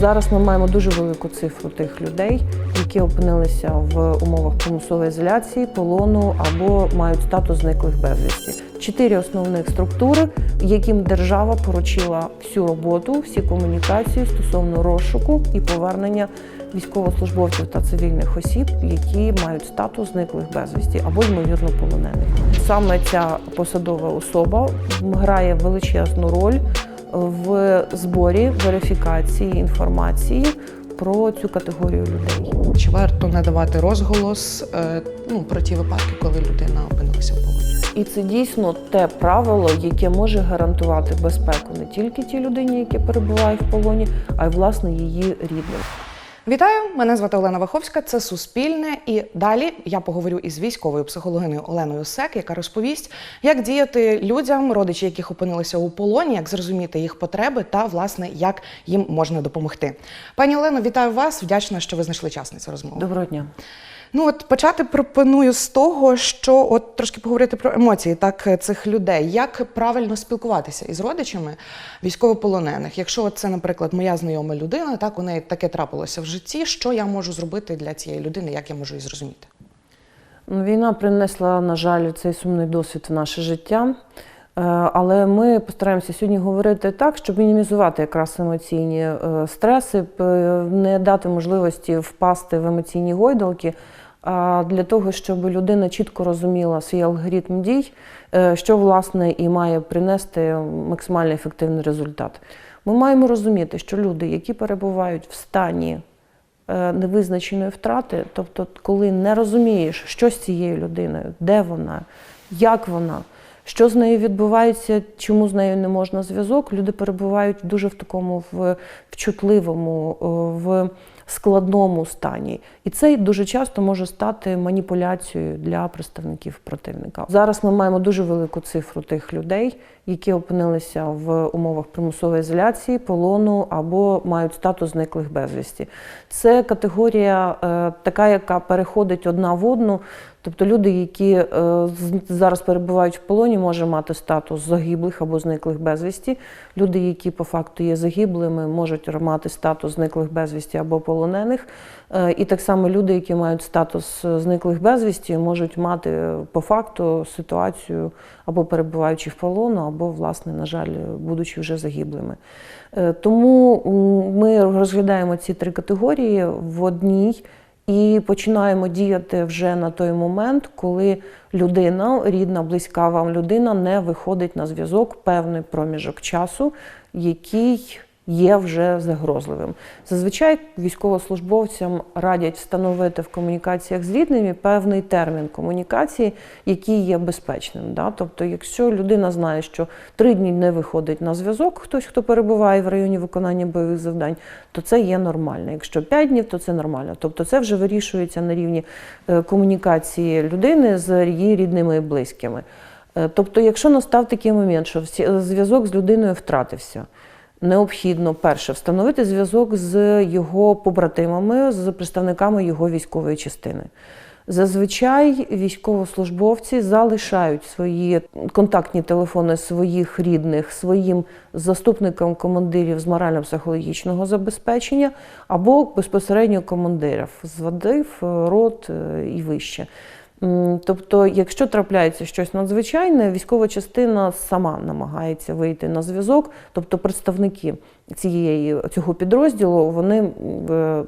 Зараз ми маємо дуже велику цифру тих людей, які опинилися в умовах примусової ізоляції, полону або мають статус зниклих безвісті. Чотири основних структури, яким держава поручила всю роботу, всі комунікації стосовно розшуку і повернення військовослужбовців та цивільних осіб, які мають статус зниклих безвісті або ймовірно полонених. Саме ця посадова особа грає величезну роль в зборі верифікації інформації про цю категорію людей. Чи варто надавати розголос е, ну, про ті випадки, коли людина опинилася в полоні? І це дійсно те правило, яке може гарантувати безпеку не тільки тій людині, яка перебуває в полоні, а й власне її рідним. Вітаю! Мене звати Олена Ваховська. Це Суспільне. І далі я поговорю із військовою психологиною Оленою Сек, яка розповість, як діяти людям, родичі яких опинилися у полоні, як зрозуміти їх потреби та власне як їм можна допомогти. Пані Олено, вітаю вас! Вдячна, що ви знайшли час на цю розмову. Доброго дня. Ну от почати пропоную з того, що от трошки поговорити про емоції так цих людей. Як правильно спілкуватися із родичами військовополонених? Якщо це, наприклад, моя знайома людина, так у неї таке трапилося в житті. Що я можу зробити для цієї людини? Як я можу її зрозуміти? Ну, Війна принесла, на жаль, цей сумний досвід в наше життя. Е, Але ми постараємося сьогодні говорити так, щоб мінімізувати якраз емоційні е, стреси, не дати можливості впасти в емоційні гойдалки, для того, щоб людина чітко розуміла свій алгоритм дій, е, що власне і має принести максимально ефективний результат. Ми маємо розуміти, що люди, які перебувають в стані е, невизначеної втрати, тобто, коли не розумієш, що з цією людиною, де вона, як вона, що з нею відбувається, чому з нею не можна зв'язок, люди перебувають дуже в такому в, вчутливому, о, в складному стані. І це дуже часто може стати маніпуляцією для представників противника. Зараз ми маємо дуже велику цифру тих людей, які опинилися в умовах примусової ізоляції, полону або мають статус зниклих безвісті. Це категорія е, така, яка переходить одна в одну. Тобто люди, які е, зараз перебувають в полоні, може мати статус загиблих або зниклих безвісті. Люди, які по факту є загиблими, можуть мати статус зниклих безвісті або полонених. Е, І так само люди, які мають статус е, зниклих безвісті, можуть мати по факту ситуацію або перебуваючи в полону, або, власне, на жаль, будучи вже загиблими. Тому ми розглядаємо ці три категорії в одній. І починаємо діяти вже на той момент, коли людина, рідна, близька вам людина, не виходить на зв'язок певний проміжок часу, який є вже загрозливим. Зазвичай військовослужбовцям радять встановити в комунікаціях з рідними певний термін комунікації, який є безпечним. Да? Тобто, якщо людина знає, що три дні не виходить на зв'язок, хтось, хто перебуває в районі виконання бойових завдань, то це є нормально. Якщо 5 днів, то це нормально. Тобто це вже вирішується на рівні е, комунікації людини з її рідними і близькими. Е, Тобто, якщо настав такий момент, що зв'язок з людиною втратився, необхідно перше встановити зв'язок з його побратимами, з представниками його військової частини. Зазвичай військовослужбовці залишають свої контактні телефони своїх рідних своїм заступникам командирів з морально-психологічного забезпечення або безпосередньо командирів з водив, рот е, і вище. Тобто, якщо трапляється щось надзвичайне, військова частина сама намагається вийти на зв'язок, тобто представники цієї цього підрозділу вони е,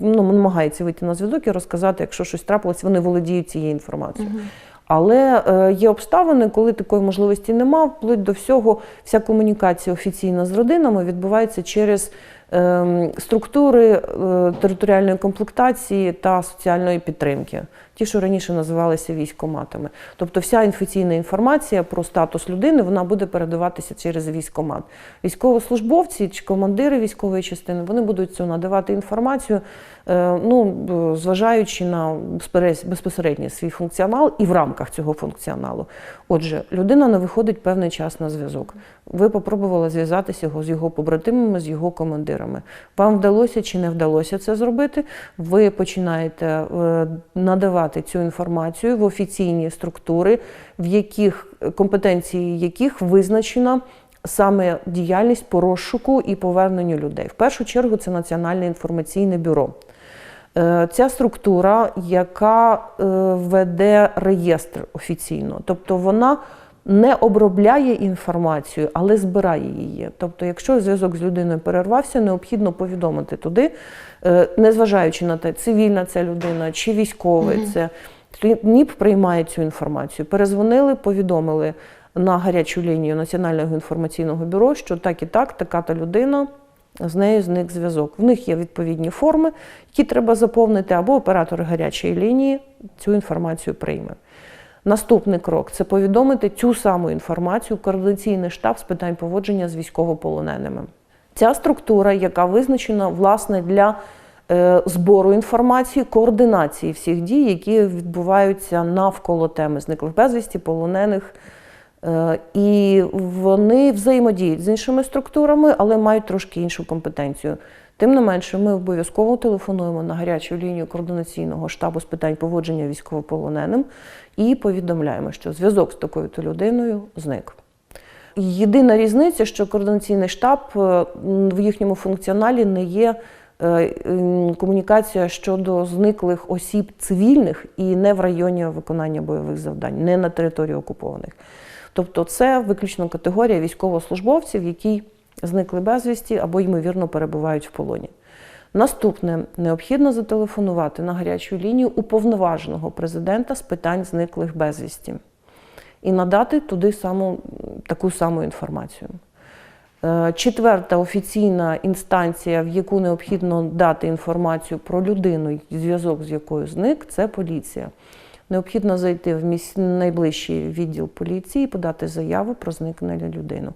ну, намагаються вийти на зв'язок і розказати, якщо щось трапилось, вони володіють цією інформацією. Але е, є обставини, коли такої можливості нема, вплоть до всього, вся комунікація офіційна з родинами відбувається через структури е, територіальної комплектації та соціальної підтримки, ті, що раніше називалися військоматами. Тобто вся інфекційна інформація про статус людини вона буде передаватися через військомат. Військовослужбовці чи командири військової частини вони будуть цю надавати інформацію, е, ну, зважаючи на безпосередньо свій функціонал і в рамках цього функціоналу. Отже, людина не виходить певний час на зв'язок. Ви попробували зв'язатися його з його побратимами, з його командирами. Вам вдалося чи не вдалося це зробити? Ви починаєте е, надавати цю інформацію в офіційні структури, в яких компетенції яких визначена саме діяльність по розшуку і поверненню людей. В першу чергу це Національне інформаційне бюро. Е, Ця структура, яка е, веде реєстр офіційно, тобто вона не обробляє інформацію, але збирає її. Тобто, якщо зв'язок з людиною перервався, необхідно повідомити туди, е, незважаючи на те, цивільна це людина чи військовий це. НІП приймає цю інформацію. Перезвонили, повідомили на гарячу лінію Національного інформаційного бюро, що так і так, така-та людина, з нею зник зв'язок. В них є відповідні форми, які треба заповнити, або оператор гарячої лінії цю інформацію прийме. Наступний крок це повідомити цю саму інформацію координаційний штаб з питань поводження з військовополоненими. Ця структура, яка визначена власне для е, збору інформації, координації всіх дій, які відбуваються навколо теми зниклих безвісті, полонених. Е, І вони взаємодіють з іншими структурами, але мають трошки іншу компетенцію. Тим не менше, ми обов'язково телефонуємо на гарячу лінію координаційного штабу з питань поводження військовополоненим і повідомляємо, що зв'язок з такою то людиною зник. Єдина різниця, що координаційний штаб е, в їхньому функціоналі не є е, комунікація щодо зниклих осіб цивільних і не в районі виконання бойових завдань, не на території окупованих. Тобто це виключно категорія військовослужбовців, які зникли безвісті або, ймовірно, перебувають в полоні. Наступне необхідно зателефонувати на гарячу лінію уповноваженого президента з питань зниклих безвісті і надати туди саму, таку саму інформацію. Е, Четверта офіційна інстанція, в яку необхідно дати інформацію про людину, зв'язок з якою зник, це поліція. Необхідно зайти в найближчий відділ поліції і подати заяву про зникнення людини.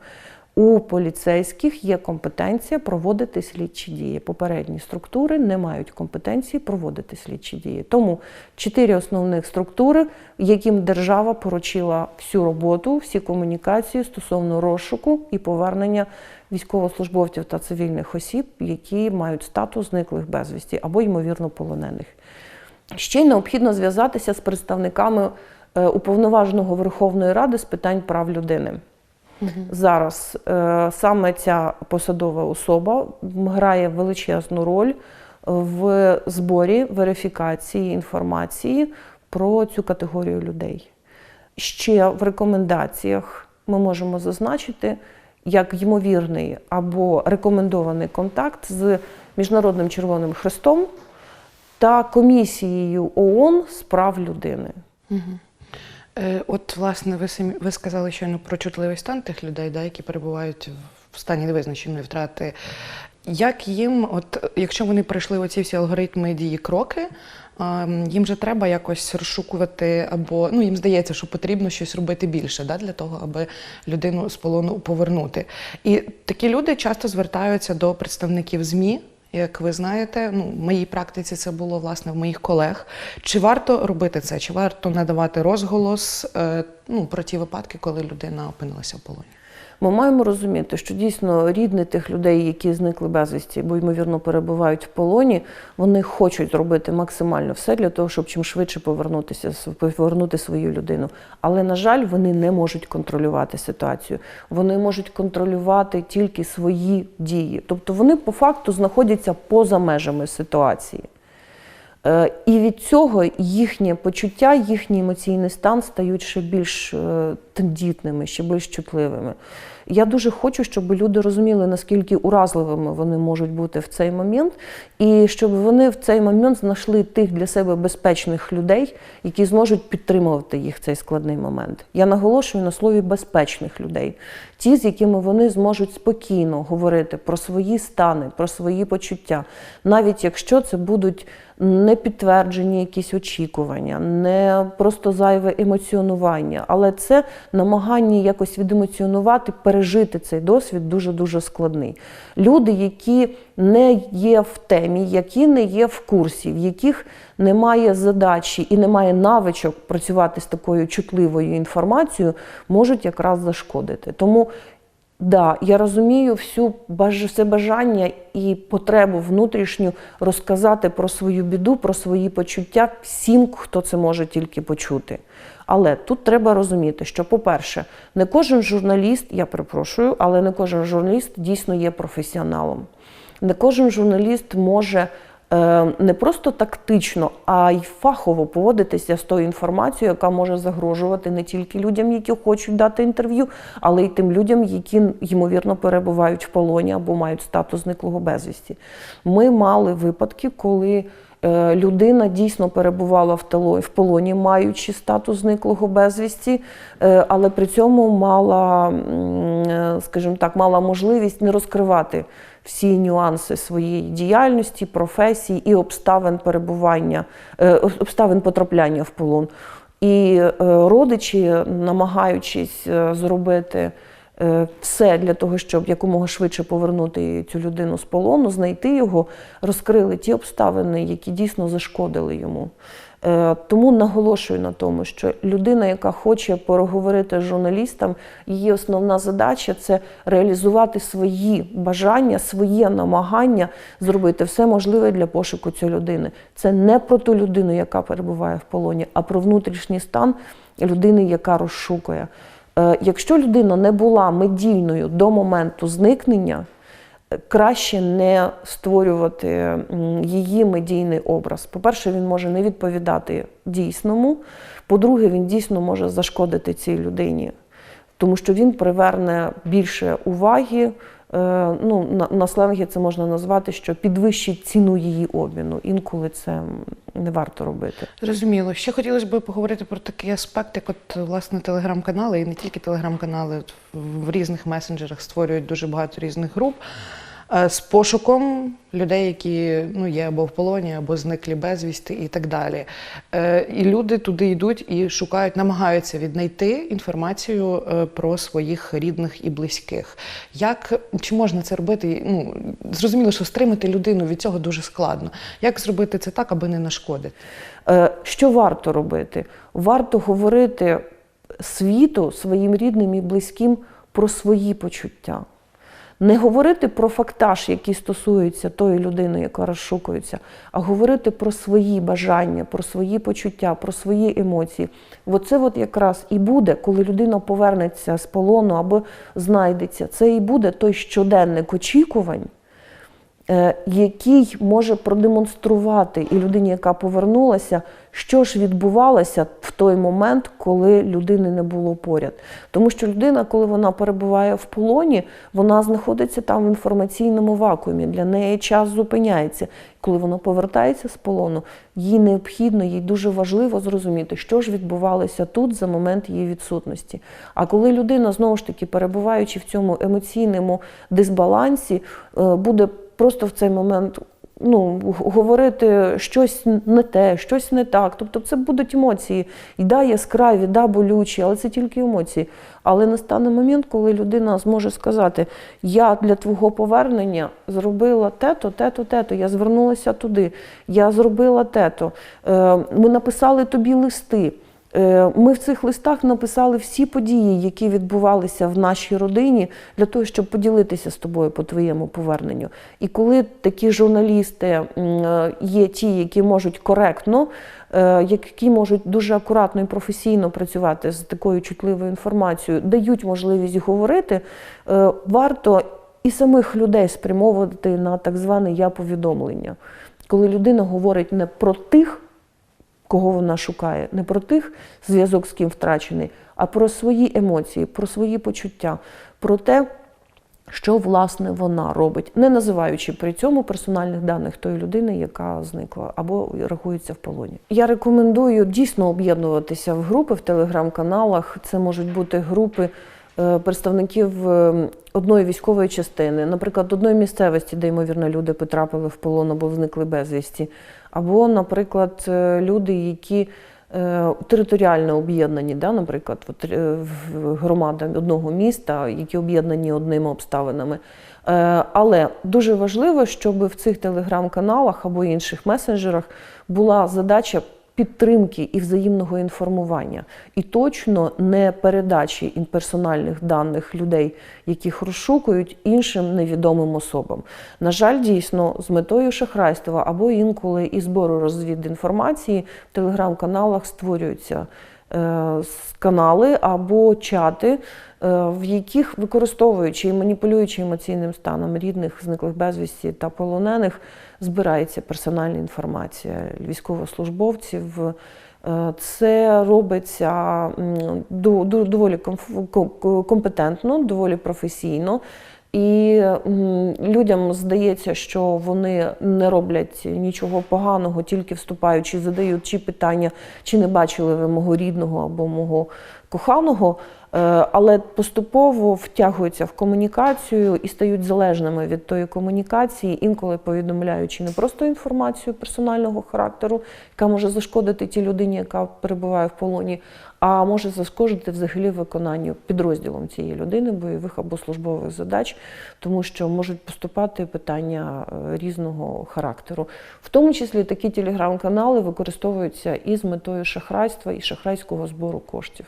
У поліцейських є компетенція проводити слідчі дії. Попередні структури не мають компетенції проводити слідчі дії. Тому чотири основних структури, яким держава поручила всю роботу, всі комунікації стосовно розшуку і повернення військовослужбовців та цивільних осіб, які мають статус зниклих безвісті або ймовірно полонених. Ще й необхідно зв'язатися з представниками е, уповноваженого Верховної Ради з питань прав людини. Зараз е, саме ця посадова особа грає величезну роль в зборі верифікації інформації про цю категорію людей. Ще в рекомендаціях ми можемо зазначити як ймовірний або рекомендований контакт з Міжнародним Червоним Хрестом та комісією ООН з прав людини. Е, От, власне, ви самі ви сказали щойно про чутливий стан тих людей, да, які перебувають в стані невизначеної втрати. Як їм, от якщо вони пройшли оці всі алгоритми дії кроки, їм же треба якось розшукувати, або ну їм здається, що потрібно щось робити більше да, для того, аби людину з полону повернути. І такі люди часто звертаються до представників ЗМІ. Як ви знаєте, ну в моїй практиці це було власне в моїх колег. Чи варто робити це? Чи варто надавати розголос е, ну, про ті випадки, коли людина опинилася в полоні? Ми маємо розуміти, що дійсно рідні тих людей, які зникли безвісті, бо ймовірно перебувають в полоні, вони хочуть зробити максимально все для того, щоб чим швидше повернутися повернути свою людину. Але на жаль, вони не можуть контролювати ситуацію. Вони можуть контролювати тільки свої дії. Тобто вони по факту знаходяться поза межами ситуації. Е, І від цього їхнє почуття, їхній емоційний стан стають ще більш е, тендітними, ще більш чутливими. Я дуже хочу, щоб люди розуміли, наскільки уразливими вони можуть бути в цей момент, і щоб вони в цей момент знайшли тих для себе безпечних людей, які зможуть підтримувати їх в цей складний момент. Я наголошую на слові безпечних людей, ті, з якими вони зможуть спокійно говорити про свої стани, про свої почуття, навіть якщо це будуть не підтверджені якісь очікування, не просто зайве емоціонування, але це намагання якось відемоціонувати, пережити цей досвід дуже дуже складний. Люди, які не є в темі, які не є в курсі, в яких немає задачі і немає навичок працювати з такою чутливою інформацією, можуть якраз зашкодити. Тому Да, я розумію всю все бажання і потребу внутрішню розказати про свою біду, про свої почуття всім, хто це може тільки почути. Але тут треба розуміти, що, по-перше, не кожен журналіст, я перепрошую, але не кожен журналіст дійсно є професіоналом. Не кожен журналіст може не просто тактично, а й фахово поводитися з тою інформацією, яка може загрожувати не тільки людям, які хочуть дати інтерв'ю, але й тим людям, які ймовірно перебувають в полоні або мають статус зниклого безвісті. Ми мали випадки, коли е, людина дійсно перебувала в полоні, маючи статус зниклого безвісті, е, але при цьому мала, е, скажімо так, мала можливість не розкривати всі нюанси своєї діяльності, професії і обставин перебування, е, обставин потрапляння в полон. І е, родичі, намагаючись е, зробити е, все для того, щоб якомога швидше повернути цю людину з полону, знайти його, розкрили ті обставини, які дійсно зашкодили йому. Е, Тому наголошую на тому, що людина, яка хоче переговорити з журналістом, її основна задача це реалізувати свої бажання, своє намагання зробити все можливе для пошуку цієї людини. Це не про ту людину, яка перебуває в полоні, а про внутрішній стан людини, яка розшукує. Е, Якщо людина не була медійною до моменту зникнення, краще не створювати її медійний образ. По-перше, він може не відповідати дійсному. По-друге, він дійсно може зашкодити цій людині, тому що він приверне більше уваги. е, Ну, на, на сленгі це можна назвати, що підвищить ціну її обміну. Інколи це не варто робити. Зрозуміло. Ще хотілося б поговорити про такий аспект, як от власне телеграм-канали, і не тільки телеграм-канали в різних месенджерах створюють дуже багато різних груп з пошуком людей, які ну є або в полоні, або зниклі безвісти, і так далі. Е, І люди туди йдуть і шукають, намагаються віднайти інформацію е, про своїх рідних і близьких. Як чи можна це робити? Ну зрозуміло, що стримати людину від цього дуже складно. Як зробити це так, аби не нашкодити? Е, Що варто робити? Варто говорити світу, своїм рідним і близьким про свої почуття. Не говорити про фактаж, який стосується тої людини, яка розшукується, а говорити про свої бажання, про свої почуття, про свої емоції. Оце от якраз і буде, коли людина повернеться з полону або знайдеться. Це і буде той щоденник очікувань, який може продемонструвати і людині, яка повернулася, що ж відбувалося в той момент, коли людини не було поряд. Тому що людина, коли вона перебуває в полоні, вона знаходиться там в інформаційному вакуумі. Для неї час зупиняється. Коли вона повертається з полону, їй необхідно, їй дуже важливо зрозуміти, що ж відбувалося тут за момент її відсутності. А коли людина знову ж таки перебуваючи в цьому емоційному дисбалансі, е, буде просто в цей момент ну, говорити щось не те, щось не так. Тобто це будуть емоції. І да, яскраві, да, болючі, але це тільки емоції. Але настане момент, коли людина зможе сказати: Я для твого повернення зробила те-то, те-то, те-то, я звернулася туди, я зробила те-то. Е, Ми написали тобі листи. Е, Ми в цих листах написали всі події, які відбувалися в нашій родині, для того, щоб поділитися з тобою по твоєму поверненню. І коли такі журналісти е, є ті, які можуть коректно, е, які можуть дуже акуратно і професійно працювати з такою чутливою інформацією, дають можливість говорити, варто і самих людей спрямовувати на так зване я-повідомлення. Коли людина говорить не про тих, кого вона шукає, не про тих, зв'язок з ким втрачений, а про свої емоції, про свої почуття, про те, що власне вона робить, не називаючи при цьому персональних даних тої людини, яка зникла або рахується в полоні. Я рекомендую дійсно об'єднуватися в групи в телеграм-каналах. Це можуть бути групи е, представників е, одної військової частини, наприклад, одної місцевості, де ймовірно люди потрапили в полон або зникли безвісті, або, наприклад, е, люди, які е, територіально об'єднані, да, наприклад, от, е, громада одного міста, які об'єднані одними обставинами. Але дуже важливо, щоб в цих телеграм-каналах або інших месенджерах була задача підтримки і взаємного інформування, і точно не передачі персональних даних людей, яких розшукують іншим невідомим особам. На жаль, дійсно, з метою шахрайства або інколи і збору розвідінформації в телеграм-каналах створюються канали або чати, е, в яких використовуючи і маніпулюючи емоційним станом рідних, зниклих безвісті та полонених, збирається персональна інформація військовослужбовців. Е, Це робиться доволі компетентно, доволі професійно. І людям здається, що вони не роблять нічого поганого, тільки вступаючи, задаючи питання, чи не бачили ви мого рідного або мого коханого, але поступово втягуються в комунікацію і стають залежними від тої комунікації, інколи повідомляючи не просто інформацію персонального характеру, яка може зашкодити тій людині, яка перебуває в полоні, а може зашкодити взагалі виконанню підрозділом цієї людини бойових або службових задач, тому що можуть поступати питання е, різного характеру. В тому числі такі телеграм-канали використовуються і з метою шахрайства і шахрайського збору коштів.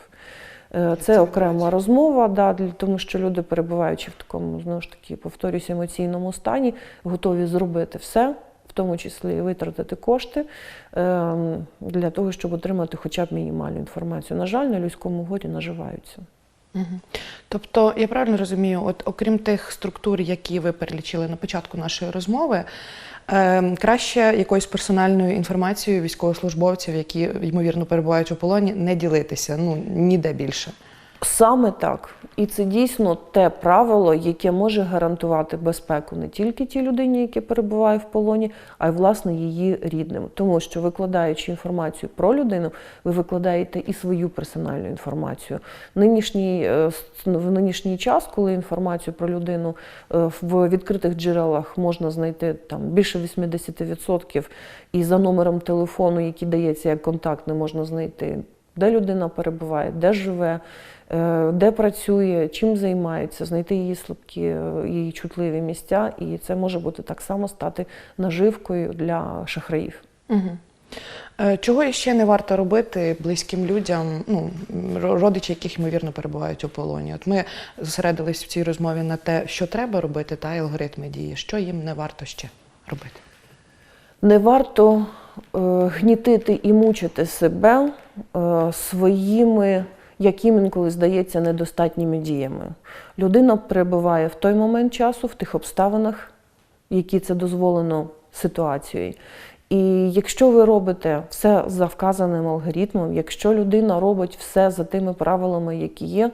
Е, Це окрема розмова, да, тому що люди, перебуваючи в такому, знову ж таки, повторюсь, емоційному стані, готові зробити все, в тому числі витратити кошти ем, для того, щоб отримати хоча б мінімальну інформацію. На жаль, на людському горі наживаються. Тобто, я правильно розумію, от окрім тих структур, які ви перелічили на початку нашої розмови, е, краще якоюсь персональною інформацією військовослужбовців, які ймовірно перебувають у полоні, не ділитися. Ну ніде більше. Саме так. І це дійсно те правило, яке може гарантувати безпеку не тільки тій людині, яка перебуває в полоні, а й власне її рідним. Тому що викладаючи інформацію про людину, ви викладаєте і свою персональну інформацію. Нинішній, е, с- в нинішній час, коли інформацію про людину е, в відкритих джерелах можна знайти там більше 80%, і за номером телефону, який дається як контактний, можна знайти де людина перебуває, де живе, е, де працює, чим займається, знайти її слабкі, е, її чутливі місця, і це може бути так само стати наживкою для шахраїв. Угу. Чого ще не варто робити близьким людям, ну родичі, яких ймовірно перебувають у полоні? От ми зосередились в цій розмові на те, що треба робити, та й алгоритми дії, що їм не варто ще робити. Не варто е, гнітити і мучити себе своїми, яким інколи здається, недостатніми діями. Людина перебуває в той момент часу, в тих обставинах, які це дозволено ситуацією. І якщо ви робите все за вказаним алгоритмом, якщо людина робить все за тими правилами, які є,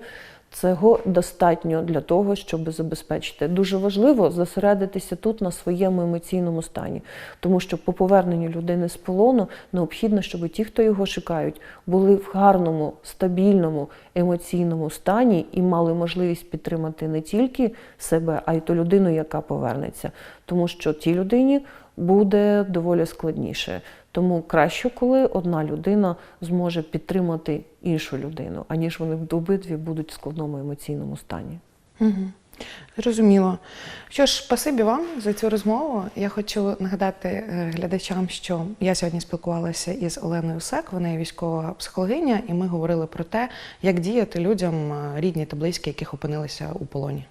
цього достатньо для того, щоб забезпечити. Дуже важливо зосередитися тут на своєму емоційному стані, тому що по поверненню людини з полону необхідно, щоб ті, хто його шукають, були в гарному, стабільному емоційному стані і мали можливість підтримати не тільки себе, а й ту людину, яка повернеться. Тому що тій людині буде доволі складніше. Тому краще, коли одна людина зможе підтримати іншу людину, аніж вони обидві будуть в складному емоційному стані. Угу. Зрозуміло. Що ж, спасибі вам за цю розмову. Я хочу нагадати е, глядачам, що я сьогодні спілкувалася із Оленою Сек, вона є військова психологиня, і ми говорили про те, як діяти людям е, рідні та близькі, яких опинилися у полоні.